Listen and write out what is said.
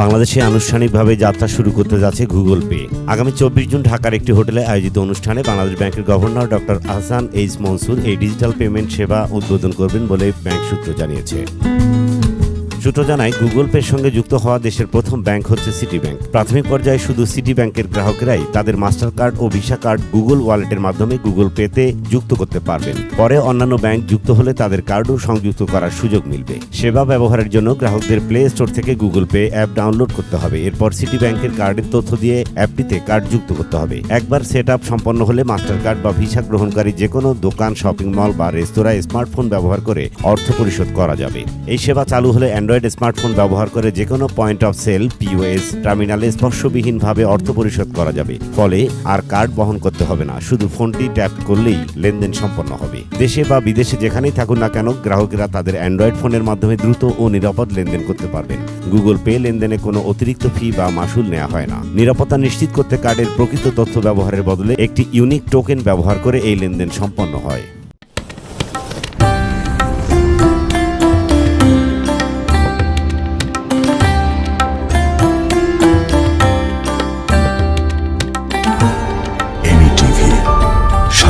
বাংলাদেশে আনুষ্ঠানিকভাবে যাত্রা শুরু করতে যাচ্ছে গুগল পে। আগামী চব্বিশ জুন ঢাকার একটি হোটেলে আয়োজিত অনুষ্ঠানে বাংলাদেশ ব্যাংকের governor doctor Ahsan H Mansur এই ডিজিটাল পেমেন্ট সেবা উদ্বোধন করবেন বলে ব্যাংক সূত্র জানিয়েছে। সূত্র জানায়, গুগল পের সঙ্গে যুক্ত হওয়া দেশের প্রথম ব্যাংক হচ্ছে সিটি ব্যাংক প্রাথমিক পর্যায়ে শুধু সিটি ব্যাংকের গ্রাহকেরাই তাদের মাস্টার কার্ড ও ভিসা কার্ড গুগল ওয়ালেটের মাধ্যমে গুগল পেতে যুক্ত করতে পারবেন। পরে অন্যান্য ব্যাংক যুক্ত হলে তাদের কার্ডও সংযুক্ত করার সুযোগ মিলবে। সেবা ব্যবহারের জন্য গ্রাহকদের প্লে স্টোর থেকে গুগল পে অ্যাপ ডাউনলোড করতে হবে। এরপর সিটি ব্যাংকের কার্ডের তথ্য দিয়ে অ্যাপটিতে কার্ড যুক্ত করতে হবে। একবার সেট আপ সম্পন্ন হলে মাস্টার কার্ড বা ভিসা গ্রহণকারী যে কোনো দোকান শপিং মল বা রেস্তোরাঁয় স্মার্টফোন ব্যবহার করে অর্থ পরিশোধ করা যাবে। এই সেবা চালু হলে অ্যান্ড্রয়েড স্মার্টফোন ব্যবহার করে যে কোনো পয়েন্ট অফ সেল পিওএস টার্মিনালে স্পর্শবিহীনভাবে অর্থ পরিশোধ করা যাবে। ফলে আর কার্ড বহন করতে হবে না, শুধু ফোনটি ট্যাপ করলেই লেনদেন সম্পন্ন হবে। দেশে বা বিদেশে যেখানেই থাকুন না কেন, গ্রাহকেরা তাদের অ্যান্ড্রয়েড ফোনের মাধ্যমে দ্রুত ও নিরাপদ লেনদেন করতে পারবেন। গুগল পে লেনদেনে কোনো অতিরিক্ত ফি বা মাসুল নেওয়া হয় না। নিরাপত্তা নিশ্চিত করতে কার্ডের প্রকৃত তথ্য ব্যবহারের বদলে একটি ইউনিক টোকেন ব্যবহার করে এই লেনদেন সম্পন্ন হয়।